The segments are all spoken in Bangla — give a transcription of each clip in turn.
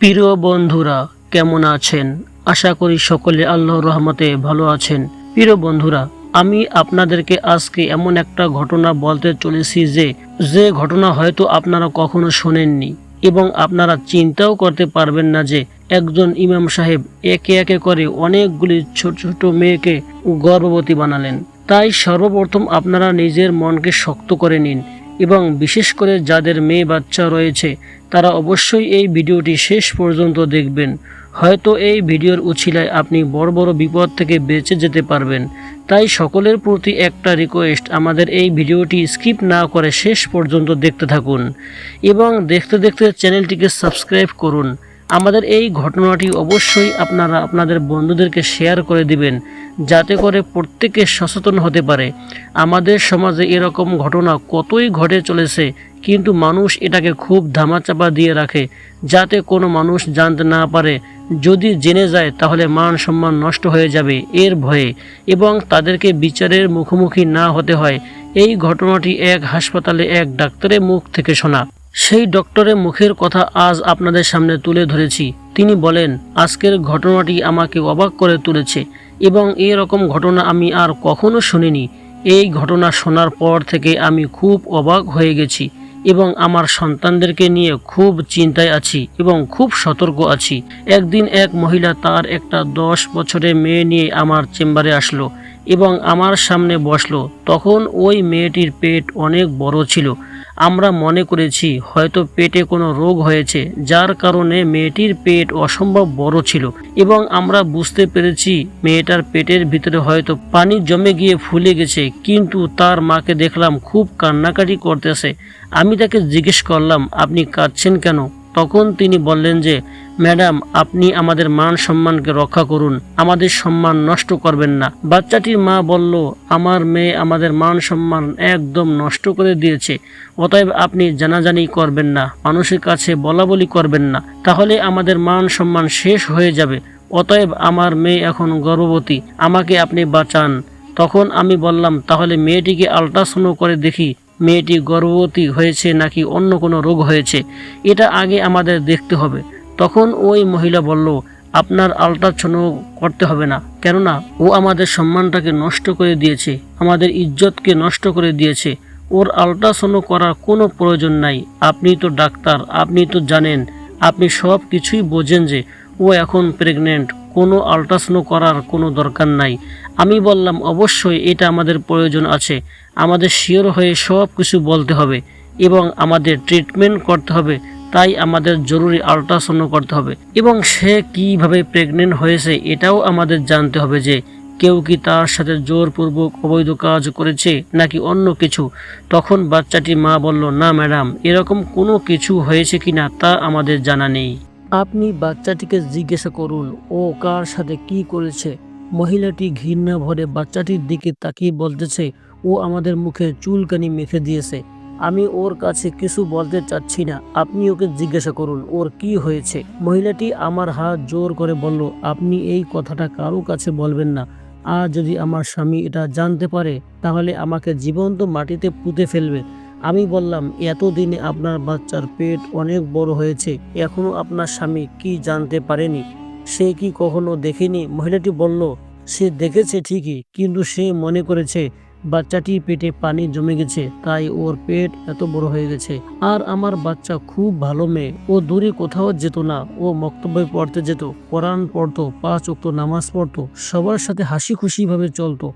প্রিয় বন্ধুরা, কেমন আছেন? আশা করি সকলে আল্লাহর রহমতে ভালো আছেন। প্রিয় বন্ধুরা, আমি আপনাদেরকে আজকে এমন একটা ঘটনা বলতে চলেছি যে যে ঘটনা হয়তো আপনারা কখনো শোনেননি এবং আপনারা চিন্তাও করতে পারবেন না যে, একজন ইমাম সাহেব একে একে করে অনেকগুলি ছোট ছোট মেয়েকে গর্ভবতী বানালেন। তাই সর্বপ্রথম আপনারা নিজের মনকে শক্ত করে নিন এবং বিশেষ করে যাদের মেয়ে বাচ্চা রয়েছে তারা অবশ্যই এই ভিডিওটি শেষ পর্যন্ত দেখবেন। হয়তো এই ভিডিওর উছিলায় আপনি বড় বড় বিপদ থেকে বেঁচে যেতে পারবেন। তাই সকলের প্রতি একটা রিকোয়েস্ট আমাদের এই ভিডিওটি স্কিপ না করে শেষ পর্যন্ত দেখতে থাকুন এবং দেখতে দেখতে চ্যানেলটিকে সাবস্ক্রাইব করুন। আমাদের এই ঘটনাটি অবশ্যই আপনারা, আপনাদের বন্ধুদেরকে শেয়ার করে দিবেন। যাতে করে প্রত্যেকে সচেতন হতে পারে। আমাদের সমাজে এরকম ঘটনা কতই ঘটে চলেছে, কিন্তু মানুষ এটাকে খুব ধামাচাপা দিয়ে রাখে, যাতে কোনো মানুষ জানতে না পারে। যদি জেনে যায়, তাহলে মান সম্মান নষ্ট হয়ে যাবে এর ভয়ে এবং তাদেরকে বিচারের মুখোমুখি না হতে হয়। এই ঘটনাটি এক হাসপাতালে এক ডাক্তারের মুখ থেকে শোনা। সেই ডক্টরের মুখের কথা আজ আপনাদের সামনে তুলে ধরেছি। তিনি বলেন, আজকের ঘটনাটি আমাকে অবাক করে তুলেছে। এবং এরকম ঘটনা আমি আর কখনো শুনিনি। এই ঘটনা শোনার পর থেকে আমি খুব অবাক হয়ে গেছি এবং আমার সন্তানদেরকে নিয়ে খুব চিন্তায় আছি এবং খুব সতর্ক আছি। একদিন এক মহিলা তার একটা দশ বছরের মেয়ে নিয়ে আমার চেম্বারে আসলো এবং আমার সামনে বসল। তখন ওই মেয়েটির পেট অনেক বড় ছিল। আমরা মনে করেছি হয়তো পেটে কোনো রোগ হয়েছে, যার কারণে মেয়েটির পেট অসম্ভব বড় ছিল এবং আমরা বুঝতে পেরেছি মেয়েটার পেটের ভিতরে হয়তো পানি জমে গিয়ে ফুলে গেছে, কিন্তু তার মাকে দেখলাম খুব কান্নাকাটি করতেছে। আমি তাকে জিজ্ঞেস করলাম, আপনি কাঁদছেন কেন? তখন তিনি বললেন যে, ম্যাডাম, আপনি আমাদের মান সম্মানকে রক্ষা করুন। আমাদের সম্মান নষ্ট করবেন না। বাচ্চাটির মা বলল, আমার মেয়ে আমাদের মান সম্মান একদম নষ্ট করে দিয়েছে। অতএব আপনি জানাজানি করবেন না, মানুষের কাছে বলা বলি করবেন না। তাহলে আমাদের মান সম্মান শেষ হয়ে যাবে। অতএব আমার মেয়ে এখন গর্ভবতী, আমাকে আপনি বাঁচান। তখন আমি বললাম, তাহলে মেয়েটিকে আলট্রাসাউন্ড করে দেখি। মেয়েটি গর্ভবতী হয়েছে নাকি অন্য কোনো রোগ হয়েছে, এটা আগে আমাদের দেখতে হবে। তখন ওই মহিলা বলল, আপনার আলট্রাসাউন্ড করতে হবে না, কেননা ও আমাদের সম্মানটাকে নষ্ট করে দিয়েছে, আমাদের ইজ্জতকে নষ্ট করে দিয়েছে। ওর আলট্রাসাউন্ড করার কোনো প্রয়োজন নাই, আপনি তো ডাক্তার, আপনি তো জানেন, আপনি সব কিছুই বোঝেন যে ও এখন প্রেগনেন্ট, কোনো আলট্রাসাউন্ড করার কোনো দরকার নাই। আমি বললাম, অবশ্যই এটা আমাদের প্রয়োজন আছে। আমাদের শিওর হয়ে সব কিছু বলতে হবে এবং আমাদের ট্রিটমেন্ট করতে হবে। তাই আমাদের জরুরি আলট্রাসাউন্ড করতে হবে। এবং সে কীভাবে প্রেগনেন্ট হয়েছে এটাও আমাদের জানতে হবে যে কেউ কি তার সাথে জোরপূর্বক অবৈধ কাজ করেছে নাকি অন্য কিছু। তখন বাচ্চাটি মা বলল, না ম্যাডাম, এরকম কোনো কিছু হয়েছে কিনা তা আমাদের জানা নেই। আপনি বাচ্চাটিকে জিজ্ঞাসা করুন, ও কার সাথে কি করেছে? মহিলাটি ঘৃণা ভরে বাচ্চাটির দিকে তাকিয়ে বলতেছে, ও আমাদের মুখে চুলকানি মেখে দিয়েছে। আমি ওর কাছে কিছু বলতে চাচ্ছি না। আপনি ওকে জিজ্ঞাসা করুন, ওর কি হয়েছে? মহিলাটি আমার হাত জোর করে বলল, আপনি এই কথাটা কারও কাছে বলবেন না। আর যদি আমার স্বামী এটা জানতে পারে, তাহলে আমাকে জীবন্ত মাটিতে পুঁতে ফেলবে। আমি বললাম, এতদিনে আপনার বাচ্চার পেট অনেক বড় হয়েছে। এখনও আপনার স্বামী কি জানতে পারেনি? সে কি কখনো দেখেনি? মহিলাটি বলল, সে দেখেছে ঠিকই, কিন্তু সে মনে করেছে বাচ্চাটির পেটে পানি জমে গেছে, তাই ওর পেট এত বড় হয়ে গেছে। আর আমার বাচ্চা খুব ভালো মেয়ে, ও দূরে কোথাও যেত না, ও বক্তব্যে পড়তে যেত, কোরআন পড়তো, পাঁচ উক্ত নামাজ পড়তো, সবার সাথে হাসি খুশি ভাবে চলতো,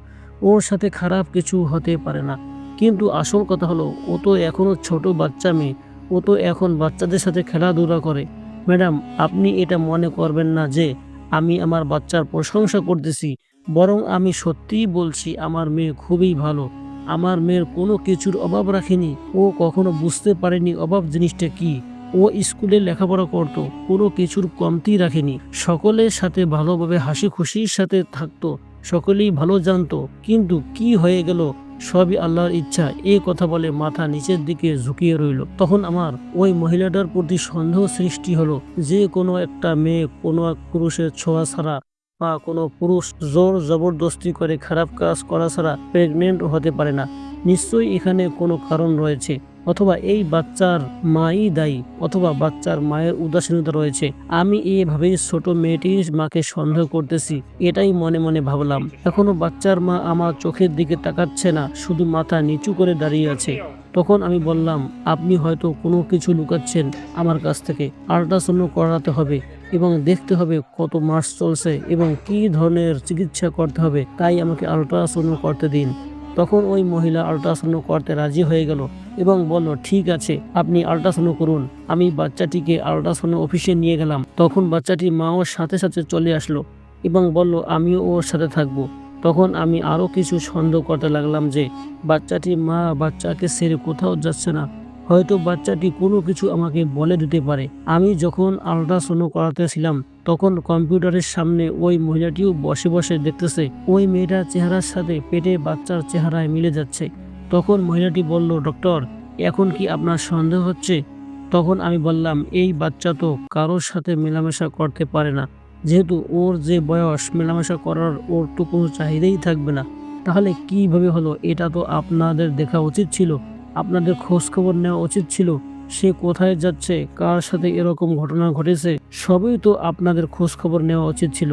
ওর সাথে খারাপ কিছু হতে পারে না। কিন্তু আসল কথা হলো, ও তো এখনও ছোট বাচ্চা মেয়ে, ও তো এখন বাচ্চাদের সাথে খেলাধুলা করে। ম্যাডাম, আপনি এটা মনে করবেন না যে আমি আমার বাচ্চার প্রশংসা করতেছি, বরং আমি সত্যিই বলছি আমার মেয়ে খুবই ভালো। আমার মেয়ের কোনো কিছুর অভাব রাখেনি, ও কখনো বুঝতে পারেনি অভাব জিনিসটা কি। ও স্কুলে লেখাপড়া করত, কোনো কিছুর কমতি রাখেনি। সকলের সাথে ভালোভাবে হাসি খুশির সাথে থাকতো, সকলেই ভালো জানতো। কিন্তু কি হয়ে গেল? সবই আল্লাহর ইচ্ছা। এই কথা বলে মাথা নিচের দিকে ঝুঁকিয়ে রইল। তখন আমার ওই মহিলাটার প্রতি সন্দেহ সৃষ্টি হলো যে কোনো একটা মেয়ে কোনো এক পুরুষের ছোঁয়া ছাড়া বা কোনো পুরুষ জোর জবরদস্তি করে খারাপ কাজ করা ছাড়া প্রেগনেন্ট হতে পারে না। নিশ্চয়ই এখানে কোনো কারণ রয়েছে, অথবা এই বাচ্চার মাই দায়ী, অথবা বাচ্চার মায়ের উদাসীনতা রয়েছে। আমি এভাবেই ছোট মেয়েটির মাকে সন্দেহ করতেছি, এটাই মনে মনে ভাবলাম। এখনও বাচ্চার মা আমার চোখের দিকে তাকাচ্ছে না, শুধু মাথা নিচু করে দাঁড়িয়ে আছে। তখন আমি বললাম, আপনি হয়তো কোনো কিছু লুকাচ্ছেন আমার কাছ থেকে। আল্ট্রাসাউন্ড করাতে হবে এবং দেখতে হবে কত মাস চলছে এবং কি ধরনের চিকিৎসা করতে হবে। তাই আমাকে আল্ট্রাসাউন্ড করতে দিন। তখন ওই মহিলা আল্ট্রাসাউন্ড করতে রাজি হয়ে গেল এবং বলল, ঠিক আছে, আপনি আল্ট্রাসাউন্ড করুন। আমি বাচ্চাটিকে আল্ট্রাসাউন্ড অফিসে নিয়ে গেলাম। তখন বাচ্চাটি মাও সাথে সাথে চলে আসলো এবং বলল, আমিও ওর সাথে থাকব। তখন আমি আরও কিছু সন্দেহ করতে লাগলাম যে, বাচ্চাটি মা বাচ্চাকে ছেড়ে কোথাও যাচ্ছে না। হয়তো বাচ্চাটি কোনো কিছু আমাকে বলে দিতে পারে। আমি যখন আল্ট্রাসাউন্ড করাতেছিলাম, তখন কম্পিউটারের সামনে ওই মহিলাটিও বসে বসে দেখতেছে। ওই মেয়েটার চেহারার সাথে পেটে বাচ্চার চেহারায় মিলে যাচ্ছে। তখন মহিলাটি বলল, ডক্টর, এখন কি আপনার সন্দেহ হচ্ছে? তখন আমি বললাম, এই বাচ্চা তো কারোর সাথে মেলামেশা করতে পারে না। যেহেতু ওর যে বয়স, মেলামেশা করার ওর তো কোনো চাহিদাই থাকবে না। তাহলে কীভাবে হলো? এটা তো আপনাদের দেখা উচিত ছিল। আপনাদের খোঁজ খবর নেওয়া উচিত ছিল, সে কোথায় যাচ্ছে, কার সাথে এরকম ঘটনা ঘটেছে, সবই তো আপনাদের খোঁজ খবর নেওয়া উচিত ছিল।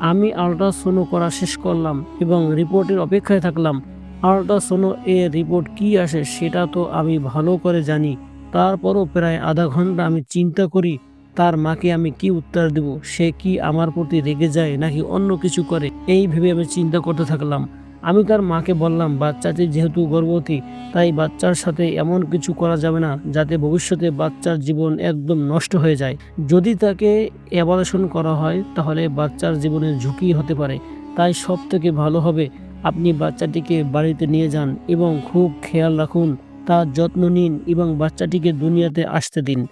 আমি আল্ট্রাসোনো করা শেষ করলাম এবং রিপোর্টের অপেক্ষায় থাকলাম। আল্ট্রাসোনো এর রিপোর্ট কি আসে সেটা তো আমি ভালো করে জানি। তারপরও প্রায় আধা ঘণ্টা আমি চিন্তা করি, তার মাকে আমি কি উত্তর দেব, সে কি আমার প্রতি রেগে যায় নাকি অন্য কিছু করে, এই ভেবে আমি চিন্তা করতে থাকলাম। আমি তার মাকে বললাম বাচ্চাটি যেহেতু গর্ভবতী, তাই বাচ্চার সাথে এমন কিছু করা যাবে না, যাতে ভবিষ্যতে বাচ্চার জীবন একদম নষ্ট হয়ে যায়। যদি তাকে অ্যাবলেশন করা হয়, তাহলে বাচ্চার জীবনের ঝুঁকি হতে পারে। তাই সব থেকে ভালো হবে, আপনি বাচ্চাটিকে বাড়িতে নিয়ে যান এবং খুব খেয়াল রাখুন, তার যত্ন নিন এবং বাচ্চাটিকে দুনিয়াতে আসতে দিন।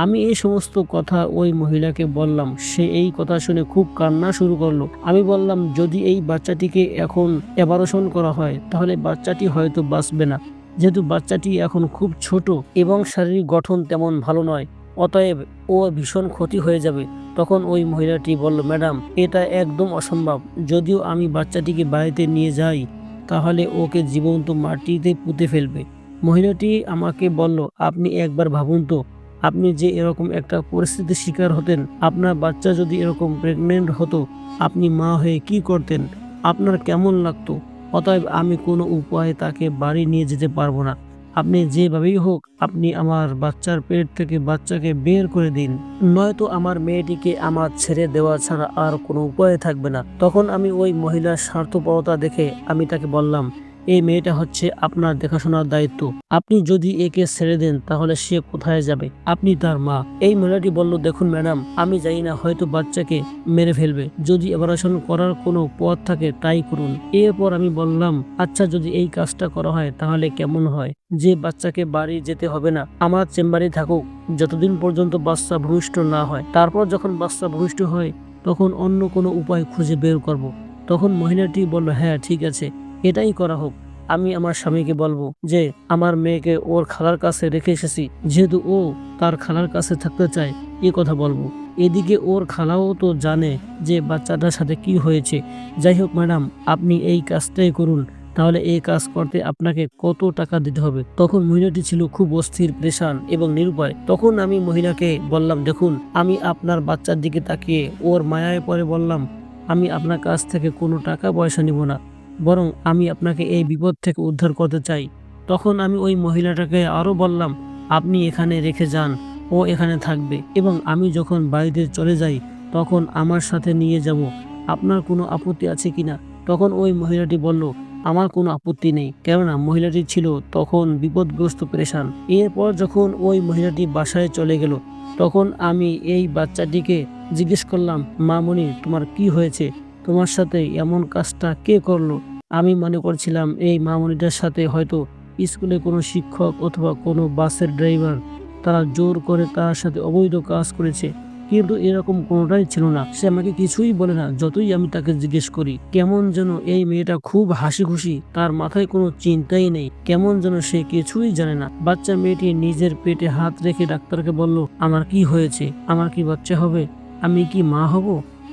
আমি এই সমস্ত কথা ওই মহিলাকে বললাম। সে এই কথা শুনে খুব কান্না শুরু করল। আমি বললাম, যদি এই বাচ্চাটিকে এখন অ্যাবারেশন করা হয়, তাহলে বাচ্চাটি হয়তো বাঁচবে না। যেহেতু বাচ্চাটি এখন খুব ছোট এবং শারীরিক গঠন তেমন ভালো নয়, অতএব ও ভীষণ ক্ষতি হয়ে যাবে। তখন ওই মহিলাটি বলল, ম্যাডাম, এটা একদম অসম্ভব। যদিও আমি বাচ্চাটিকে বাড়িতে নিয়ে যাই, তাহলে ওকে জীবন্ত মাটিতে পুঁতে ফেলবে। মহিলাটি আমাকে বলল, আপনি একবার ভাবুন তো আপনি যে এরকম একটা পরিস্থিতির শিকার হতেন, আপনার বাচ্চা যদি এরকম প্রেগনেন্ট হতো, আপনি মা হয়ে কি করতেন? আপনার কেমন লাগতো? অতএব আমি কোনো উপায়ে তাকে বাড়ি নিয়ে যেতে পারব না। আপনি যেভাবেই হোক, আপনি আমার বাচ্চার পেট থেকে বাচ্চাকে বের করে দিন। নয়তো আমার মেয়েটিকে আমার ছেড়ে দেওয়া ছাড়া আর কোনো উপায় থাকবে না। তখন আমি ওই মহিলার স্বার্থপরতা দেখে আমি তাকে বললাম এই মেয়েটা হচ্ছে আপনার দেখাশোনার দায়িত্ব। আপনি যদি একে ছেড়ে দেন, তাহলে সে কোথায় যাবে? আপনি তার মা। এই মহিলাটি বলল, দেখুন ম্যাডাম, আমি জানি না, হয়তো বাচ্চাকে মেরে ফেলবে। যদি অপারেশন করার কোনো পথ থাকে, তাই করুন। এরপর আমি বললাম আচ্ছা যদি এই কাজটা করা হয়, তাহলে কেমন হয়? যে বাচ্চাকে বাড়ি যেতে হবে না, আমার চেম্বারে থাকুক। যতদিন পর্যন্ত বাচ্চা ভূমিষ্ঠ না হয়, তারপর যখন বাচ্চা ভূমিষ্ঠ হয়, তখন অন্য কোনো উপায় খুঁজে বের করব। তখন মহিলাটি বলল হ্যাঁ ঠিক আছে। এটাই করা হোক। আমি আমার স্বামীকে বলব যে, আমার মেয়েকে ওর খালার কাছে রেখে এসেছি। যেহেতু ও তার খালার কাছে থাকতে চায়, এ কথা বলব। এদিকে ওর খালাও তো জানে যে বাচ্চাটার সাথে কি হয়েছে। যাই হোক ম্যাডাম, আপনি এই কাজটাই করুন। তাহলে এই কাজ করতে আপনাকে কত টাকা দিতে হবে? তখন মহিলাটি ছিল খুব অস্থির, প্রেশান এবং নিরুপায়। তখন আমি মহিলাকে বললাম, দেখুন, আমি আপনার বাচ্চার দিকে তাকিয়ে ওর মায়ায় পরে বললাম, আমি আপনার কাছ থেকে কোনো টাকা পয়সা নিব না। বরং আমি আপনাকে এই বিপদ থেকে উদ্ধার করতে চাই। তখন আমি ওই মহিলাটাকে আরও বললাম, আপনি এখানে রেখে যান, ও এখানে থাকবে। এবং আমি যখন বাড়িতে চলে যাই, তখন আমার সাথে নিয়ে যাব। আপনার কোনো আপত্তি আছে কিনা তখন ওই মহিলাটি বলল, আমার কোনো আপত্তি নেই। কেননা মহিলাটি ছিল তখন বিপদগ্রস্ত পেরেশান। এরপর যখন ওই মহিলাটি বাসায় চলে গেল, তখন আমি এই বাচ্চাটিকে জিজ্ঞেস করলাম, মামনি, তোমার কি হয়েছে? তোমার সাথে এমন কাজটা কে করল? আমি মনে করছিলাম এই মামনিটার সাথে হয়তো স্কুলে কোনো শিক্ষক অথবা কোনো বাসের ড্রাইভার। তারা জোর করে তার সাথে অবৈধ কাজ করেছে। কিন্তু এরকম কোনোটাই ছিল না। সে আমাকে কিছুই বলে না, যতই আমি তাকে জিজ্ঞেস করি, কেমন যেন এই মেয়েটা খুব হাসি খুশি তার মাথায় কোনো চিন্তাই নেই। কেমন যেন সে কিছুই জানে না। বাচ্চা মেয়েটি নিজের পেটে হাত রেখে ডাক্তারকে বলল, আমার কি হয়েছে? আমার কি বাচ্চা হবে? আমি কি মা হব?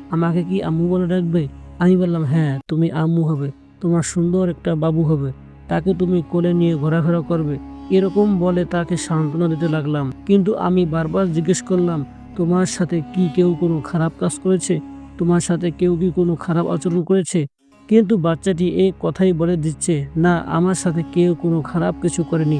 আমাকে কি আম্মু বলে ডাকবে? আমি বললাম হ্যাঁ তুমি আম্মু হবে, তোমার সুন্দর একটা বাবু হবে। তাকে তুমি কোলে নিয়ে ঘোরাফেরা করবে। এরকম বলে তাকে সান্ত্বনা দিতে লাগলাম। কিন্তু আমি বারবার জিজ্ঞেস করলাম, তোমার সাথে কি কেউ কোনো খারাপ কাজ করেছে? তোমার সাথে কেউ কি কোনো খারাপ আচরণ করেছে? কিন্তু বাচ্চাটি এই কথাই বলে দিচ্ছে, না, আমার সাথে কেউ কোনো খারাপ কিছু করেনি।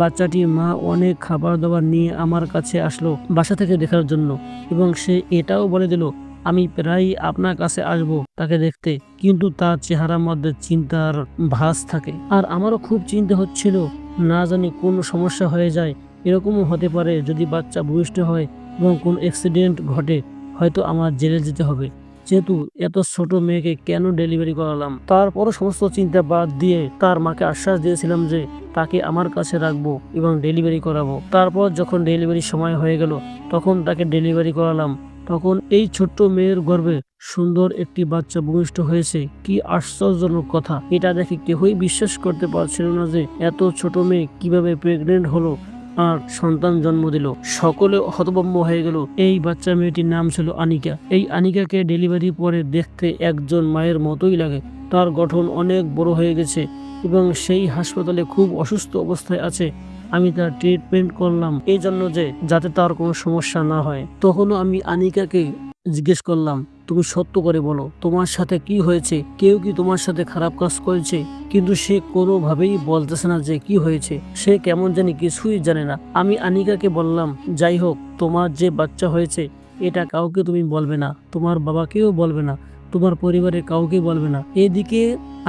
বাচ্চাটি মা অনেক খাবার দাবার নিয়ে আমার কাছে আসলো বাসা থেকে দেখার জন্য এবং সে এটাও বলে দিল আমি প্রায়ই আপনার কাছে আসব তাকে দেখতে। কিন্তু তার চেহারার মধ্যে চিন্তার ভাস থাকে। আর আমারও খুব চিন্তা হচ্ছিল, না জানি কোন সমস্যা হয়ে যায়। এরকমও হতে পারে যদি বাচ্চা ভূমিষ্ঠ হয় এবং কোন অ্যাক্সিডেন্ট ঘটে, হয়তো আমার জেলে যেতে হবে। যেহেতু এত ছোট মেয়েকে কেন ডেলিভারি করালাম? তারপরও সমস্ত চিন্তা বাদ দিয়ে তার মাকে আশ্বাস দিয়েছিলাম যে তাকে আমার কাছে রাখব এবং ডেলিভারি করাবো। তারপর যখন ডেলিভারি সময় হয়ে গেল, তখন তাকে ডেলিভারি করালাম। তখন এই ছোট্ট মেয়ের গর্ভে সুন্দর একটি বাচ্চা ভূমিষ্ঠ হয়েছে। কি আশ্চর্যজনক কথা। এটা দেখে কেউই বিশ্বাস করতে পারছিল না যে এত ছোট মেয়ে কীভাবে প্রেগনেন্ট হলো আর সন্তান জন্ম দিল। সকলে হতভম্ব হয়ে গেল। এই বাচ্চা মেয়েটির নাম ছিল আনিকা। এই আনিকাকে ডেলিভারি পরে দেখতে একজন মায়ের মতোই লাগে। তার গঠন অনেক বড় হয়ে গেছে এবং সেই হাসপাতালে খুব অসুস্থ অবস্থায় আছে। আমি তার ট্রিটমেন্ট করলাম। এই জন্য যে যাতে তার কোনো সমস্যা না হয়। তখনও আমি আনিকাকে জিজ্ঞেস করলাম, তুমি সত্য করে বলো, তোমার সাথে কি হয়েছে? কেউ কি তোমার সাথে খারাপ কাজ করেছে? কিন্তু সে কোনোভাবেই বলতেছে না যে কি হয়েছে। সে কেমন জানি কিছুই জানে না। আমি আনিকাকে বললাম, যাই হোক, তোমার যে বাচ্চা হয়েছে, এটা কাউকে তুমি বলবে না। তোমার বাবাকেও বলবে না। তোমার পরিবারের কাউকে বলবে না। এদিকে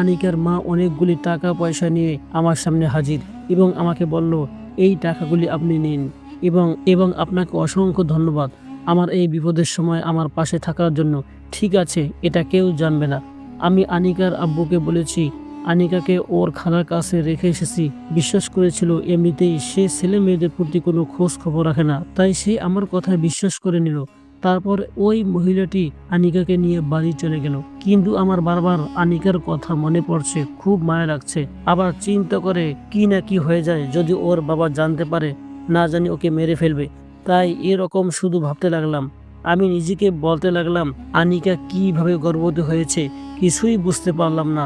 আনিকার মা অনেকগুলি টাকা পয়সা নিয়ে আমার সামনে হাজির এবং আমাকে বলল, এই টাকাগুলি আপনি নিন এবং এবং আপনাকে অসংখ্য ধন্যবাদ। আমার এই বিপদের সময় আমার পাশে থাকার জন্য ঠিক আছে, এটা কেউ জানবে না। আমি আনিকার আব্বুকে বলেছি, আনিকাকে ওর খালার কাছে রেখে এসেছি। বিশ্বাস করেছিল এমনিতেই সে ছেলে মেয়েদের প্রতি কোনো খোঁজ খবর রাখে না। তাই সে আমার কথায় বিশ্বাস করে নিল। তারপর ওই মহিলাটি আনিকাকে নিয়ে বাড়ি চলে গেল। কিন্তু আমার বারবার আনিকার কথা মনে পড়ছে, খুব মায়া লাগছে। আবার চিন্তা করে কি না কি হয়ে যায় যদি ওর বাবা জানতে পারে, না জানি ওকে মেরে ফেলবে। তাই এরকম শুধু ভাবতে লাগলাম। আমি নিজেকে বলতে লাগলাম, আনিকা কীভাবে গর্ভবতী হয়েছে কিছুই বুঝতে পারলাম না।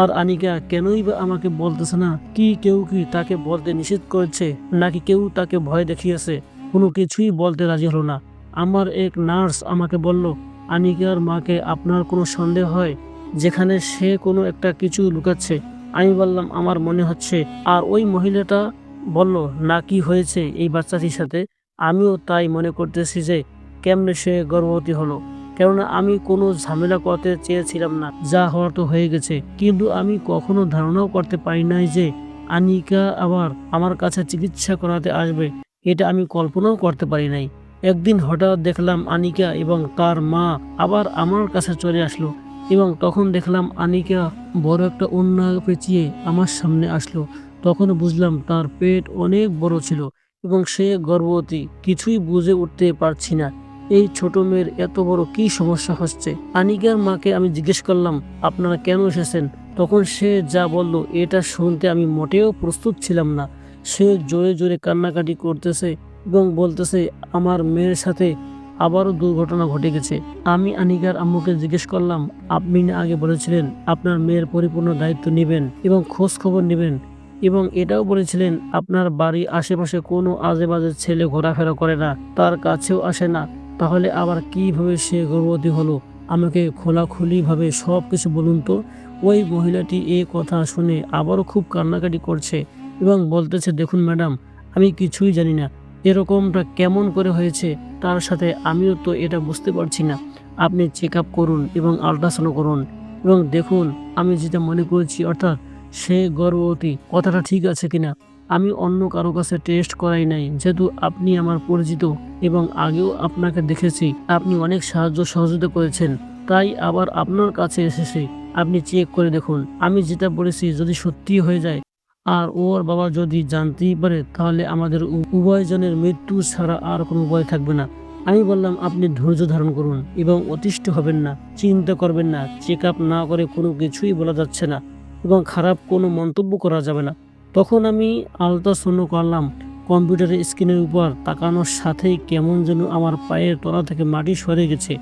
আর আনিকা কেনই বা আমাকে বলতেছে না? কি কেউ কি তাকে বলতে নিষেধ করেছে, নাকি কেউ তাকে ভয় দেখিয়েছে? কোনো কিছুই বলতে রাজি হলো না। আমার এক নার্স আমাকে বলল আনিকার মাকে আপনার কোনো সন্দেহ হয়? যেখানে সে কোনো একটা কিছু লুকাচ্ছে। আমি বললাম, আমার মনে হচ্ছে। আর ওই মহিলাটা বলল, না, কি হয়েছে এই বাচ্চাটির সাথে? আমিও তাই মনে করতেছি যে, কেমনে সে গর্ভবতী হলো। কেননা আমি কোনো ঝামেলা করতে চেয়েছিলাম না, যা হওয়ার তো হয়ে গেছে। কিন্তু আমি কখনো ধারণাও করতে পারি নাই যে, আনিকা আবার আমার কাছে চিকিৎসা করাতে আসবে। এটা আমি কল্পনাও করতে পারি নাই। একদিন হঠাৎ দেখলাম আনিকা এবং তার মা আবার আমার কাছে চলে আসলো এবং তখন দেখলাম আনিকা বড় একটা অন্য পেঁচিয়ে আমার সামনে আসলো। তখন বুঝলাম তার পেট অনেক বড় ছিল এবং সে গর্ভবতী, কিছুই বুঝে উঠতে পারছি না। এই ছোট মেয়ের এত বড় কি সমস্যা হচ্ছে? আনিকার মাকে আমি জিজ্ঞেস করলাম, আপনারা কেন এসেছেন? তখন সে যা বলল এটা শুনতে আমি মোটেও প্রস্তুত ছিলাম না। সে জোরে জোরে কান্নাকাটি করতেছে এবং বলতেছে, আমার মেয়ের সাথে আবারও দুর্ঘটনা ঘটে গেছে। আমি আনিকার আম্মুকে জিজ্ঞেস করলাম, আপনি না আগে বলেছিলেন আপনার মেয়ের পরিপূর্ণ দায়িত্ব নেবেন এবং খোঁজ খবর নেবেন এবং এটাও বলেছিলেন, আপনার বাড়ির আশেপাশে কোনো আজে বাজে ছেলে ঘোরাফেরা করে না, তার কাছেও আসে না। তাহলে আবার কীভাবে সে গর্ভবতী হলো? আমাকে খোলাখুলিভাবে সব কিছু বলুন তো। ওই মহিলাটি এই কথা শুনে আবারও খুব কান্নাকাটি করছে এবং বলতেছে, দেখুন ম্যাডাম, আমি কিছুই জানি না। এরকমটা কেমন করে হয়েছে তার সাথে আমিও তো এটা বুঝতে পারছি না। আপনি চেক করুন এবং আলট্রাসাউন্ড করুন এবং দেখুন, আমি যেটা মনে করছি, অর্থাৎ সে গর্ভবতী, কথাটা ঠিক আছে কিনা? আমি অন্য কারও কাছে টেস্ট করাই নাই, যেহেতু আপনি আমার পরিচিত এবং আগেও আপনাকে দেখেছি, আপনি অনেক সাহায্য সহযোগিতা করেছেন, তাই আবার আপনার কাছে এসেছি, আপনি চেক করে দেখুন। আমি যেটা বলেছি, যদি সত্যি হয়ে যায় আর ওর বাবা যদি জানতেই পারে, তাহলে আমাদের উভয়জনের মৃত্যু ছাড়া আর কোনো উপায় থাকবে না। আমি বললাম, আপনি ধৈর্য ধারণ করুন এবং অতিষ্ঠ হবেন না, চিন্তা করবেন না চেক আপ না করে কোনো কিছুই বলা যাচ্ছে না এবং খারাপ কোনো মন্তব্য করা যাবে না। তখন আমি আলট্রাসাউন্ড করলাম কম্পিউটারের স্ক্রিনের উপর তাকানোর সাথেই কেমন যেন আমার পায়ের তলা থেকে মাটি সরে গেছে,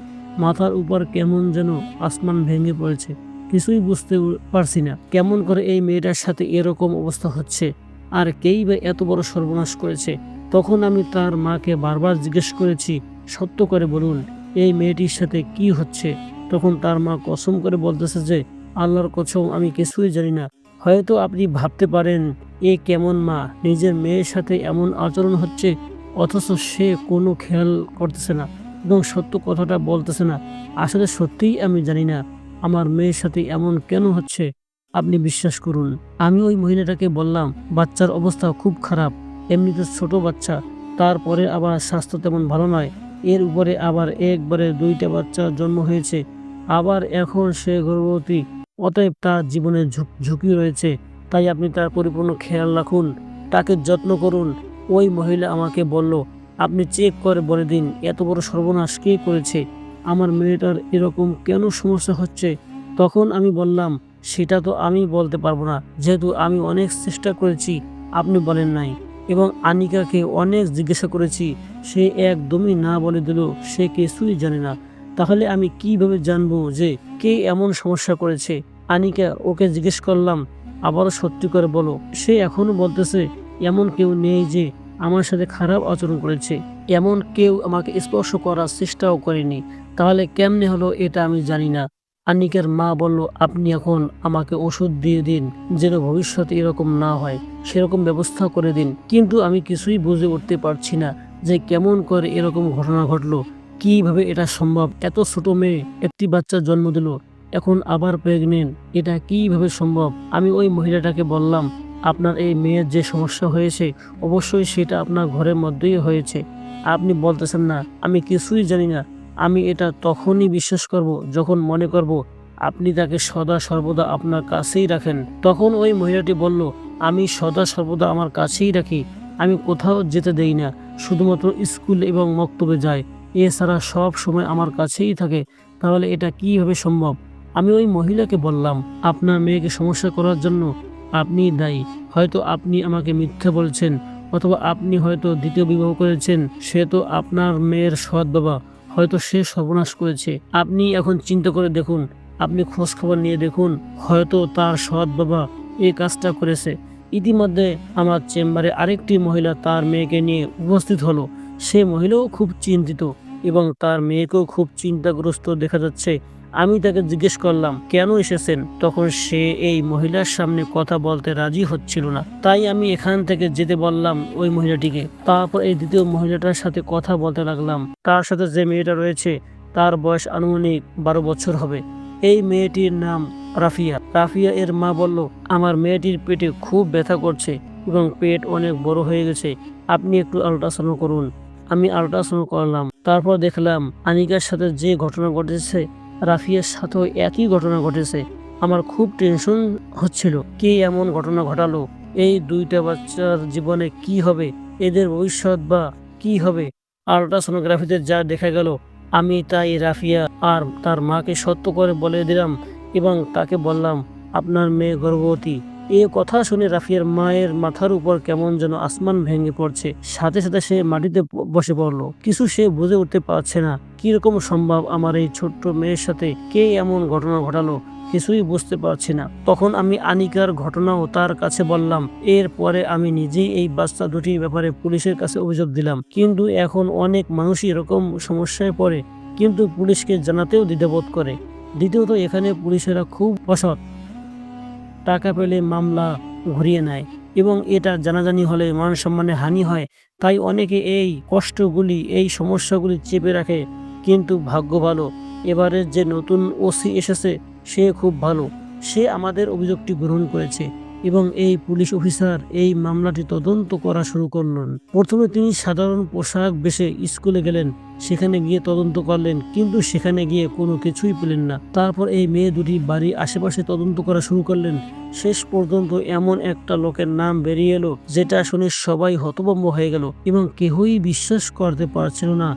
মাথার উপর কেমন যেন আসমান ভেঙে পড়েছে। কিছুই বুঝতে পারছি না। কেমন করে এই মেয়েটার সাথে এরকম অবস্থা হচ্ছে? আর কেই বা এত বড় সর্বনাশ করেছে? তখন আমি তার মাকে বারবার জিজ্ঞেস করেছি, সত্য করে বলুন, এই মেয়েটির সাথে কি হচ্ছে? তখন তার মা কসম করে বলতেছে যে, আল্লাহর কসম, আমি কিছুই জানি না। হয়তো আপনি ভাবতে পারেন, এ কেমন মা? নিজের মেয়ের সাথে এমন আচরণ হচ্ছে, অথচ সে কোনো খেয়াল করতেছে না এবং সত্য কথাটা বলতেছে না। আসলে সত্যিই আমি জানি না। আমার মেয়ের সাথে এমন কেন হচ্ছে? আপনি বিশ্বাস করুন, আমি ওই মহিলাটাকে বললাম, বাচ্চার অবস্থা খুব খারাপ, এমনিতে ছোট বাচ্চা, তারপরে আবার স্বাস্থ্য তেমন ভালো নয়। এর উপরে আবার একবারে দুইটা বাচ্চা জন্ম হয়েছে, আবার এখন সে গর্ভবতী, অতএব তার জীবনে ঝুঁক- রয়েছে, তাই আপনি তার পরিপূর্ণ খেয়াল রাখুন, তাকে যত্ন করুন। ওই মহিলা আমাকে বলল, আপনি চেক করে বলে দিন, এত বড় সর্বনাশ কে করেছে? আমার মেয়েটার এরকম কেন সমস্যা হচ্ছে? তখন আমি বললাম, সেটা তো আমি বলতে পারব না। যেহেতু আমি অনেক চেষ্টা করেছি, আপনি বলেন নাই। এবং আনিকাকে অনেক জিজ্ঞাসা করেছি, সে একদমই না বলে দিল, সে কিছুই জানে না। তাহলে আমি কীভাবে জানব যে কে এমন সমস্যা করেছে? আনিকা ওকে জিজ্ঞেস করলাম, আবারও সত্যি করে বলো। সে এখনও বলতেছে, এমন কেউ নেই যে আমার সাথে খারাপ আচরণ করেছে। এমন কেউ আমাকে স্পর্শ করার চেষ্টাও করেনি। তাহলে কেমনে হলো এটা আমি জানি না। আনিকের মা বলল, আপনি এখন আমাকে ওষুধ দিয়ে দিন, যেন ভবিষ্যতে এরকম না হয়। সেরকম ব্যবস্থা করে দিন। কিন্তু আমি কিছুই বুঝে উঠতে পারছি না যে কেমন করে এরকম ঘটনা ঘটলো। কীভাবে এটা সম্ভব? এত ছোট মেয়ে একটি বাচ্চা জন্ম দিল, এখন আবার প্রেগনেন্ট, এটা কীভাবে সম্ভব? আমি ওই মহিলাটাকে বললাম আপনার এই মেয়ের যে সমস্যা হয়েছে, অবশ্যই সেটা আপনার ঘরের মধ্যেই হয়েছে। আপনি বলতেছেন না, আমি কিছুই জানি না। আমি এটা তখনই বিশ্বাস করব, যখন মনে করব আপনি তাকে সদা সর্বদা আপনার কাছেই রাখেন। তখন ওই মহিলাটি বলল, আমি সদা সর্বদা আমার কাছেই রাখি। আমি কোথাও যেতে দেই না। শুধুমাত্র স্কুল এবং মক্তবে যাই। এছাড়া সব সময় আমার কাছেই থাকে। তাহলে এটা কীভাবে সম্ভব? আমি ওই মহিলাকে বললাম, আপনার মেয়েকে সমস্যা করার জন্য আপনি দায়ী। হয়তো আপনি আমাকে মিথ্যে বলছেন অথবা আপনি হয়তো দ্বিতীয় বিবাহ করেছেন, সে তো আপনার মেয়ের সৎ বাবা। হয়তো সে সর্বনাশ করেছে। আপনি এখন চিন্তা করে দেখুন। আপনি খোঁজ খবর নিয়ে দেখুন। হয়তো তার সৎ বাবা এই কাজটা করেছে। ইতিমধ্যে আমার চেম্বারে আরেকটি মহিলা তার মেয়েকে নিয়ে উপস্থিত হলো। সে মহিলাও খুব চিন্তিত এবং তার মেয়েকেও খুব চিন্তাগ্রস্ত দেখা যাচ্ছে। আমি তাকে জিজ্ঞেস করলাম, কেন এসেছেন? তখন সে এই মহিলার সামনে কথা বলতে রাজি হচ্ছিল না। তাই আমি এখান থেকে যেতে বললাম ওই মহিলাটিকে। তারপর এই দ্বিতীয় মহিলাটার সাথে কথা বলতে লাগলাম। তার সাথে যে মেয়েটা রয়েছে, তার বয়স আনুমানিক বারো বছর হবে। এই মেয়েটির নাম রাফিয়া। রাফিয়া এর মা বলল, আমার মেয়েটির পেটে খুব ব্যথা করছে এবং পেট অনেক বড় হয়ে গেছে। আপনি একটু আল্ট্রাসাউন্ড করুন। আমি আল্ট্রাসাউন্ড করলাম। তারপর দেখলাম আনিকার সাথে যে ঘটনা ঘটেছে রাফিয়ার সাথেও একই ঘটনা ঘটেছে। আমার খুব টেনশন হচ্ছিল, কে এমন ঘটনা ঘটালো? এই দুইটা বাচ্চার জীবনে কি হবে? এদের ভবিষ্যৎ বা কি হবে? আল্ট্রাসোনোগ্রাফিতে যা দেখা গেল, আমি তাই রাফিয়া আর তার মাকে সত্য করে বলে দিলাম এবং তাকে বললাম, আপনার মেয়ে গর্ভবতী। এ কথা শুনে রাফিয়ার মায়ের মাথার উপর কেমন যেন আসমান ভেঙে পড়ছে। সাথে সাথে সে মাটিতে বসে পড়ল। কিছু সে বুঝে উঠতে পারছে না, কীরকম সম্ভব আমার এই ছোট্ট মেয়ের সাথে কে এমন ঘটনা ঘটালো, কিছুই বুঝতে পারছি না। তখন আমি আনিকার ঘটনাও তার কাছে বললাম এরপরে আমি নিজেই এই বাচ্চা দুটির ব্যাপারে পুলিশের কাছে অভিযোগ দিলাম। কিন্তু এখন অনেক মানুষই এরকম সমস্যায় পড়ে, কিন্তু পুলিশকে জানাতেও দ্বিধাবোধ করে। দ্বিতীয়ত এখানে পুলিশেরা খুব অসৎ টাকা পেলে মামলা ঘুরিয়ে নেয় এবং এটা জানাজানি হলে মান সম্মানে হানি হয়। তাই অনেকে এই কষ্টগুলি, এই সমস্যাগুলি চেপে রাখে। কিন্তু ভাগ্য ভালো। এবারের যে নতুন ওসি এসেছে, সে খুব ভালো। সে আমাদের অভিযোগটি গ্রহণ করেছে। এবং এই পুলিশ অফিসার এই মামলাটি তদন্ত করা শুরু করলেন। প্রথমে তিনি সাধারণ পোশাক বেশে স্কুলে গেলেন, সেখানে গিয়ে তদন্ত করলেন, কিন্তু সেখানে গিয়ে কোনো কিছুই পেলেন না। তারপর এই মেয়ে দুটি বাড়ির আশেপাশে তদন্ত করা শুরু করলেন। শেষ পর্যন্ত এমন একটা লোকের নাম বেরিয়ে এলো, যেটা শুনে সবাই হতভম্ব হয়ে গেল এবং কেহই বিশ্বাস করতে পারছিল না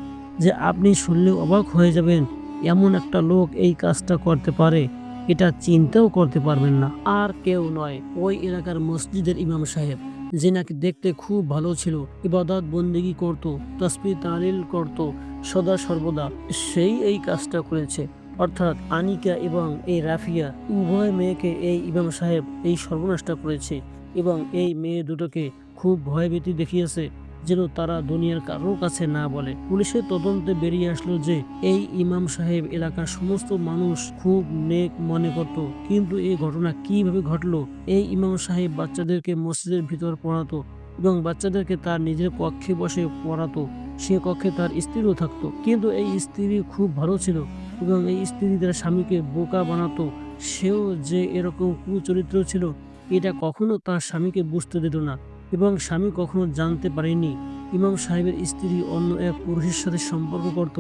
যে আপনি শুনলে অবাক হয়ে যাবেন, এমন একটা লোক এই কাজটা করতে পারে। এটা চিন্তাও করতে পারবেন না। আর কেউ নয়, ওই এলাকার মসজিদের ইমাম সাহেব, যে নাকি দেখতে খুব ভালো ছিল, ইবাদত বন্দিগি করত তসবি তালিল করত, সদা সর্বদা সেই এই কাজটা করেছে। অর্থাৎ আনিকা এবং এই রাফিয়া, উভয় মেয়েকে এই ইমাম সাহেব এই সর্বনাশটা করেছে এবং এই মেয়ে দুটোকে খুব ভয়ভীতি দেখিয়েছে। যেন তারা দুনিয়ার কারোর কাছে না বলে। পুলিশের তদন্তে বেরিয়ে আসলো যে, এই ইমাম সাহেব এলাকার সমস্ত মানুষ খুব নেক মনে করত। কিন্তু এই ঘটনা কীভাবে ঘটলো? এই ইমাম সাহেব বাচ্চাদেরকে মসজিদের ভিতর পড়াতো এবং বাচ্চাদেরকে তার নিজের কক্ষে বসে পড়াতো। সে কক্ষে তার স্ত্রীও থাকতো। কিন্তু এই স্ত্রী খুব ভালো ছিল এবং এই স্ত্রী তার স্বামীকে বোকা বানাতো। সেও যে এরকম কুচরিত্র ছিল, এটা কখনো তার স্বামীকে বুঝতে দিত না। এবং স্বামী কখনো জানতে পারেনি। ইমাম সাহেবের স্ত্রী অন্য এক পুরুষের সাথে সম্পর্ক করত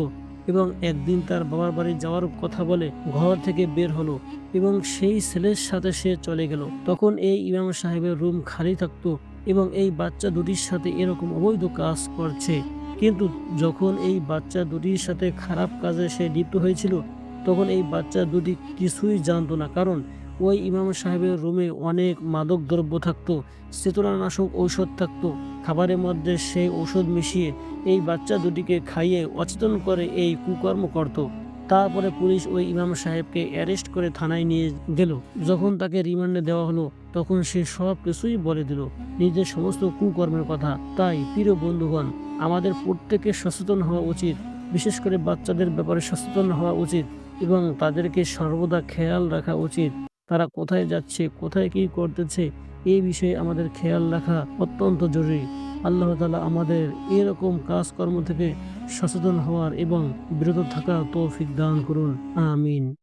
এবং একদিন তার বাবার বাড়ি যাওয়ার কথা বলে ঘর থেকে বের হলো এবং সেই ছেলের সাথে সে চলে গেল। তখন এই ইমাম সাহেবের রুম খালি থাকতো এবং এই বাচ্চা দুটির সাথে এরকম অবৈধ কাজ করছে। কিন্তু যখন এই বাচ্চা দুটির সাথে খারাপ কাজে সে লিপ্ত হয়েছিল, তখন এই বাচ্চা দুটি কিছুই জানতো না। কারণ ওই ইমাম সাহেবের রুমে অনেক মাদক দ্রব্য থাকতো চেতনানাশক ঔষধ থাকতো। খাবারের মধ্যে সেই ঔষধ মিশিয়ে এই বাচ্চা দুটিকে খাইয়ে অচেতন করে এই কুকর্ম করত। তারপরে পুলিশ ওই ইমাম সাহেবকে অ্যারেস্ট করে থানায় নিয়ে গেল। যখন তাকে রিমান্ডে দেওয়া হলো, তখন সে সব কিছুই বলে দিল। নিজের সমস্ত কুকর্মের কথা। তাই প্রিয় বন্ধুগণ, আমাদের প্রত্যেকের সচেতন হওয়া উচিত। বিশেষ করে বাচ্চাদের ব্যাপারে সচেতন হওয়া উচিত এবং তাদেরকে সর্বদা খেয়াল রাখা উচিত। তারা কোথায় যাচ্ছে, কোথায় কি করতেছে, এই বিষয়ে আমাদের খেয়াল রাখা অত্যন্ত জরুরি। আল্লাহ তালা আমাদের এরকম কাজকর্ম থেকে সচেতন হওয়ার এবং বিরত থাকার তৌফিক দান করুন। আমিন।